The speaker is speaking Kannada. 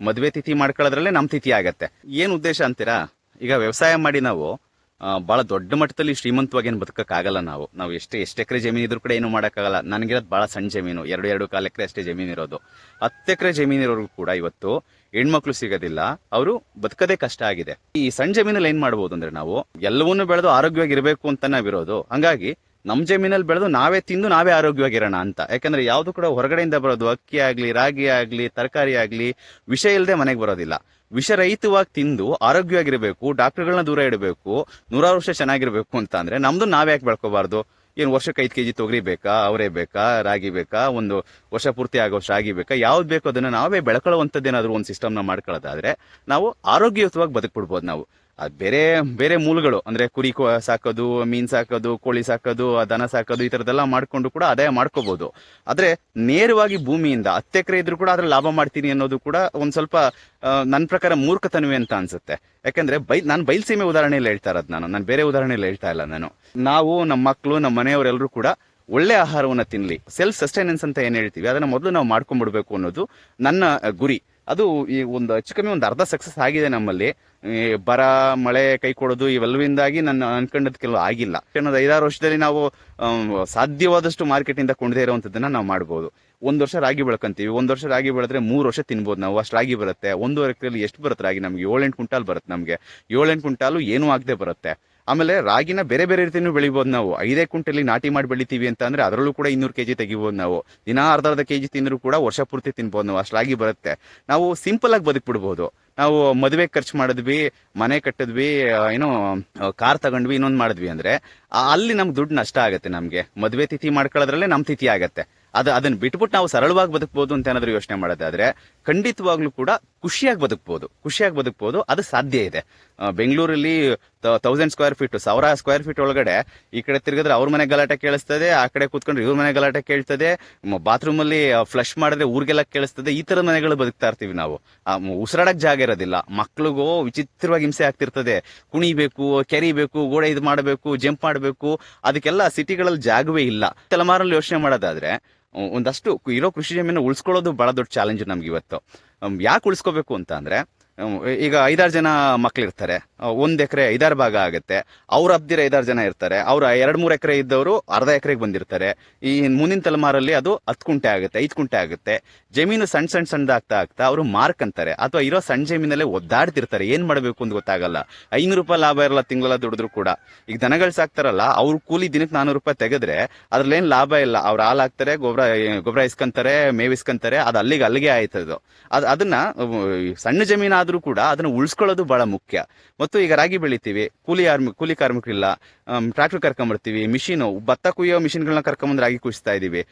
ಮದುವೆ ತಿಥಿ ಮಾಡ್ಕೊಳ್ಳೋದ್ರಲ್ಲೇ ನಮ್ಮ ತಿಥಿ ಆಗತ್ತೆ. ಏನು ಉದ್ದೇಶ ಅಂತೀರಾ? ಈಗ ವ್ಯವಸಾಯ ಮಾಡಿ ನಾವು ಭಾಳ ದೊಡ್ಡ ಮಟ್ಟದಲ್ಲಿ ಶ್ರೀಮಂತವಾಗಿ ಏನು ಬದುಕಕ್ಕಾಗಲ್ಲ ನಾವು. ನಾವು ಎಷ್ಟು ಎಷ್ಟು ಎಕರೆ ಜಮೀನು ಇದ್ರೂ ಕೂಡ ಏನು ಮಾಡೋಕ್ಕಾಗಲ್ಲ. ನನಗಿರೋದು ಭಾಳ ಸಣ್ಣ ಜಮೀನು, ಎರಡು ಎರಡು ಕಾಲು ಎಕರೆ ಅಷ್ಟೇ ಜಮೀನು ಇರೋದು. ಹತ್ತು ಎಕರೆ ಜಮೀನು ಇರೋರು ಕೂಡ ಇವತ್ತು ಹೆಣ್ಮಕ್ಳು ಸಿಗೋದಿಲ್ಲ. ಅವರು ಬದುಕದೇ ಕಷ್ಟ ಆಗಿದೆ. ಈ ಸಣ್ಣ ಜಮೀನಲ್ಲಿ ಏನು ಮಾಡ್ಬೋದು ಅಂದರೆ ನಾವು ಎಲ್ಲವನ್ನೂ ಬೆಳೆದು ಆರೋಗ್ಯವಾಗಿರಬೇಕು ಅಂತ ನಾವಿರೋದು. ಹಂಗಾಗಿ ನಮ್ ಜಮೀನಲ್ಲಿ ಬೆಳೆದು ನಾವೇ ತಿಂದು ನಾವೇ ಆರೋಗ್ಯವಾಗಿರೋಣ ಅಂತ. ಯಾಕಂದ್ರೆ ಯಾವುದು ಕೂಡ ಹೊರಗಡೆಯಿಂದ ಬರೋದು ಅಕ್ಕಿ ಆಗಲಿ, ರಾಗಿ ಆಗಲಿ, ತರಕಾರಿ ಆಗಲಿ ವಿಷ ಇಲ್ಲದೆ ಮನೆಗೆ ಬರೋದಿಲ್ಲ. ವಿಷರಹಿತವಾಗಿ ತಿಂದು ಆರೋಗ್ಯವಾಗಿರಬೇಕು, ಡಾಕ್ಟರ್ಗಳನ್ನ ದೂರ ಇಡಬೇಕು, ನೂರಾರು ವರ್ಷ ಚೆನ್ನಾಗಿರ್ಬೇಕು ಅಂತ ಅಂದ್ರೆ ನಮ್ದು ನಾವೇ ಯಾಕೆ ಬೆಳ್ಕೋಬಾರ್ದು? ಏನು ವರ್ಷಕ್ಕೆ ಐದು ಕೆಜಿ ತೊಗರಿ ಬೇಕಾ, ಅವರೇ ಬೇಕಾ, ರಾಗಿ ಬೇಕಾ, ಒಂದು ವರ್ಷ ಪೂರ್ತಿ ಆಗೋಷ್ಟು ರಾಗಿ ಬೇಕಾ, ಯಾವ್ದು ಬೇಕೋ ಅದನ್ನ ನಾವೇ ಬೆಳ್ಕೊಳ್ಳುವಂಥದ್ದೇನಾದ್ರೂ ಒಂದು ಸಿಸ್ಟಮ್ನ ಮಾಡ್ಕೊಳ್ಳೋದಾದ್ರೆ ನಾವು ಆರೋಗ್ಯಯುತವಾಗಿ ಬದುಕ್ಬಿಡ್ಬೋದು ನಾವು. ಅದ್ ಬೇರೆ ಬೇರೆ ಮೂಲಗಳು. ಅಂದ್ರೆ ಕುರಿ ಸಾಕೋದು, ಮೀನ್ ಸಾಕೋದು, ಕೋಳಿ ಸಾಕೋದು, ದನ ಸಾಕೋದು, ಈ ತರದೆಲ್ಲ ಮಾಡ್ಕೊಂಡು ಕೂಡ ಆದಾಯ ಮಾಡ್ಕೋಬಹುದು ಆದ್ರೆ ನೇರವಾಗಿ ಭೂಮಿಯಿಂದ ಹತ್ತು ಎಕರೆ ಇದ್ರೂ ಕೂಡ ಅದ್ರ ಲಾಭ ಮಾಡ್ತೀನಿ ಅನ್ನೋದು ಕೂಡ ಒಂದ್ ಸ್ವಲ್ಪ ನನ್ನ ಪ್ರಕಾರ ಮೂರ್ಖತನವೇ ಅಂತ ಅನ್ಸುತ್ತೆ. ಯಾಕಂದ್ರೆ ಬೈ, ನಾನು ಬಯಲ್ಸೀಮೆ ಉದಾಹರಣೆಯಲ್ಲಿ ಹೇಳ್ತಾ ಇರೋದು ನಾನು. ನಾನು ಬೇರೆ ಉದಾಹರಣೆಯಲ್ಲಿ ಹೇಳ್ತಾ ಇಲ್ಲ ನಾನು. ನಾವು ನಮ್ಮ ಮಕ್ಕಳು ನಮ್ಮ ಮನೆಯವರೆಲ್ಲರೂ ಕೂಡ ಒಳ್ಳೆ ಆಹಾರವನ್ನ ತಿನ್ಲಿ. ಸೆಲ್ಫ್ ಸಸ್ಟೈನೆನ್ಸ್ ಅಂತ ಏನ್ ಹೇಳ್ತೀವಿ? ಅದನ್ನ ಮೊದಲು ನಾವು ಮಾಡ್ಕೊಂಡ್ಬಿಡ್ಬೇಕು ಅನ್ನೋದು ನನ್ನ ಗುರಿ. ಅದು ಈ ಒಂದು ಹೆಚ್ಚು ಕಮ್ಮಿ ಒಂದು ಅರ್ಧ ಸಕ್ಸಸ್ ಆಗಿದೆ ನಮ್ಮಲ್ಲಿ. ಬರ, ಮಳೆ ಕೈ ಕೊಡೋದು ಇವೆಲ್ಲವಿಂದಾಗಿ ನನ್ನ ಅನ್ಕೊಂಡದ್ ಕೆಲವು ಆಗಿಲ್ಲ. ಅನ್ನೋದು ಐದಾರು ವರ್ಷದಲ್ಲಿ ನಾವು ಸಾಧ್ಯವಾದಷ್ಟು ಮಾರ್ಕೆಟ್ ಇಂದ ಕೊಂಡದೇ ಇರುವಂತದನ್ನ ನಾವು ಮಾಡ್ಬೋದು. ಒಂದ್ ವರ್ಷ ರಾಗಿ ಬೆಳ್ಕೊಂತೀವಿ. ಒಂದ್ ವರ್ಷ ರಾಗಿ ಬೆಳೆದ್ರೆ ಮೂರು ವರ್ಷ ತಿನ್ಬೋದು ನಾವು. ಅಷ್ಟು ರಾಗಿ ಬರುತ್ತೆ. ಒಂದು ಎಕರೆಯಲ್ಲಿ ಎಷ್ಟು ಬರುತ್ತೆ ರಾಗಿ ನಮ್ಗೆ? ಏಳೆಂಟು ಕ್ವಿಂಟಾಲ್ ಬರುತ್ತೆ ನಮಗೆ. ಏಳೆಂಟು ಕ್ವಿಂಟಾಲು ಏನೂ ಆಗದೆ ಬರುತ್ತೆ. ಆಮೇಲೆ ರಾಗಿನ ಬೇರೆ ಬೇರೆ ರೀತಿಯೂ ಬೆಳಿಬೋದು ನಾವು. ಐದೇ ಕುಂಟಲಿ ನಾಟಿ ಮಾಡಿ ಬೆಳಿತೀವಿ ಅಂತ ಅಂದ್ರೆ ಅದರಲ್ಲೂ ಕೂಡ ಇನ್ನೂರು ಕೆಜಿ ತೆಗಿಬೋದು ನಾವು. ದಿನ ಅರ್ಧ ಅರ್ಧ ಕೆಜಿ ತಿಂದರೂ ಕೂಡ ವರ್ಷ ಪೂರ್ತಿ ತಿನ್ಬೋದು ನಾವು. ಅಷ್ಟು ರಾಗಿ ಬರುತ್ತೆ. ನಾವು ಸಿಂಪಲ್ ಆಗಿ ಬದುಕ್ಬಿಡ್ಬೋದು. ನಾವು ಮದುವೆ ಖರ್ಚು ಮಾಡಿದ್ವಿ, ಮನೆ ಕಟ್ಟಿದ್ವಿ ಏನೋ ಕಾರ್ ತಗೊಂಡ್ವಿ, ಇನ್ನೊಂದು ಮಾಡಿದ್ವಿ ಅಂದ್ರೆ ಅಲ್ಲಿ ನಮ್ಗೆ ದುಡ್ಡು ನಷ್ಟ ಆಗುತ್ತೆ ನಮ್ಗೆ. ಮದುವೆ ತಿಥಿ ಮಾಡ್ಕೊಳ್ಳೋದ್ರಲ್ಲೇ ನಮ್ ತಿಥಿ ಆಗತ್ತೆ. ಅದು ಅದನ್ನ ಬಿಟ್ಬಿಟ್ಟು ನಾವು ಸರಳವಾಗಿ ಬದುಕಬಹುದು ಅಂತ ಏನಾದ್ರು ಯೋಚನೆ ಮಾಡೋದಾದ್ರೆ, ಖಂಡಿತವಾಗ್ಲೂ ಕೂಡ ಖುಷಿಯಾಗಿ ಬದುಕಬಹುದು ಖುಷಿಯಾಗಿ ಬದುಕಬಹುದು ಅದು ಸಾಧ್ಯ ಇದೆ. ಬೆಂಗಳೂರಲ್ಲಿ ತೌಸಂಡ್ ಸ್ಕ್ವೇರ್ ಫೀಟ್ ಸಾವಿರ ಸ್ಕ್ವೇರ್ ಫೀಟ್ ಒಳಗಡೆ ಈ ಕಡೆ ತಿರುಗಿದ್ರೆ ಅವ್ರ ಮನೆ ಗಲಾಟೆ ಕೇಳಿಸ್ತದೆ, ಆ ಕಡೆ ಕೂತ್ಕೊಂಡ್ರೆ ಇವ್ರ ಮನೆ ಗಲಾಟೆ ಕೇಳ್ತದೆ ಬಾತ್ರೂಮ್ ಅಲ್ಲಿ ಫ್ಲಶ್ ಮಾಡಿದ್ರೆ ಊರಿಗೆಲ್ಲ ಕೇಳಿಸ್ತದೆ, ಈ ತರ ಮನೆಗಳು ಬದುಕ್ತಾ ಇರ್ತೀವಿ ನಾವು. ಉಸಿರಾಡಕ್ ಜಾಗ ಇರೋದಿಲ್ಲ. ಮಕ್ಳಿಗೂ ವಿಚಿತ್ರವಾಗಿ ಹಿಂಸೆ ಆಗ್ತಿರ್ತದೆ. ಕುಣಿಬೇಕು, ಕೆರಿಬೇಕು, ಗೋಡೆ ಇದು ಮಾಡಬೇಕು, ಜಂಪ್ ಮಾಡಬೇಕು, ಅದಕ್ಕೆಲ್ಲ ಸಿಟಿಗಳಲ್ಲಿ ಜಾಗವೇ ಇಲ್ಲ. ತಲೆಮಾರಲ್ಲಿ ಯೋಚನೆ ಮಾಡೋದಾದ್ರೆ ಒಂದಷ್ಟು ಇರೋ ಕೃಷಿ ಜಮೀನು ಉಳಿಸ್ಕೊಳ್ಳೋದು ಬಹಳ ದೊಡ್ಡ ಚಾಲೆಂಜ್ ನಮ್ಗೆ ಇವತ್ತು ಯಾಕೆ ಉಳಿಸ್ಕೋಬೇಕು ಅಂತ ಅಂದ್ರೆ ಈಗ ಐದಾರು ಜನ ಮಕ್ಳಿರ್ತಾರೆ. ಒಂದು ಎಕರೆ ಐದಾರು ಭಾಗ ಆಗುತ್ತೆ. ಅವ್ರ ಹಬ್ದಿರ ಐದಾರು ಜನ ಇರ್ತಾರೆ. ಅವ್ರ ಎರಡು ಮೂರು ಎಕರೆ ಇದ್ದವರು ಅರ್ಧ ಎಕರೆಗೆ ಬಂದಿರ್ತಾರೆ. ಈ ಮುಂದಿನ ತಲೆಮಾರಲ್ಲಿ ಅದು ಹತ್ತು ಕುಂಟೆ ಆಗುತ್ತೆ, ಐದು ಕುಂಟೆ ಆಗುತ್ತೆ. ಜಮೀನು ಸಣ್ಣ ಸಣ್ಣ ಸಣ್ಣದಾಗ್ತಾ ಆಗ್ತಾ ಅವರು ಮಾರ್ಕ್ ಅಂತಾರೆ. ಅಥವಾ ಇರೋ ಸಣ್ಣ ಜಮೀನಲ್ಲೇ ಒದ್ದಾಡ್ತಿರ್ತಾರೆ. ಏನ್ ಮಾಡಬೇಕು ಅಂತ ಗೊತ್ತಾಗಲ್ಲ. ಐನೂರು ರೂಪಾಯಿ ಲಾಭ ಇರಲ್ಲ ತಿಂಗಳ ದುಡಿದ್ರು ಕೂಡ. ಈಗ ದನಗಳು ಸಾಕ್ತಾರಲ್ಲ, ಅವ್ರ ಕೂಲಿ ದಿನಕ್ಕೆ ನಾನೂರು ರೂಪಾಯಿ ತೆಗೆದ್ರೆ ಅದ್ರಲ್ಲೇನು ಲಾಭ ಇಲ್ಲ. ಅವ್ರು ಹಾಲ್ ಹಾಕ್ತಾರೆ ಗೊಬ್ಬರ ಗೊಬ್ಬರ ಇಸ್ಕೊಂತಾರೆ ಮೇವಿಸ್ಕೊಂತಾರೆ ಅದು ಅಲ್ಲಿಗೆ ಅಲ್ಲಿಗೆ ಆಯ್ತದು. ಅದು ಅದನ್ನ ಸಣ್ಣ ಸಣ್ಣ ಜಮೀನಾದ್ರೂ ಕೂಡ ಅದನ್ನ ಉಳಿಸ್ಕೊಳ್ಳೋದು ಬಹಳ ಮುಖ್ಯ. ಮತ್ತು ಈಗ ರಾಗಿ ಬೆಳಿತೀವಿ, ಕೂಲಿ ಆರ್ಮಿ ಕೂಲಿ ಕಾರ್ಮಿಕರಿಲ್ಲ ಟ್ರಾಕ್ಟರ್ ಕರ್ಕೊಂಬರ್ತೀವಿ, ಮಿಷಿನು, ಭತ್ತ ಕುಯ್ಯೋ ಮಿಷಿನ್ಗಳನ್ನ ಕರ್ಕೊಂಬಂದು ರಾಗಿ ಕುಯಿಸ್ತಾ ಇದೀವಿ.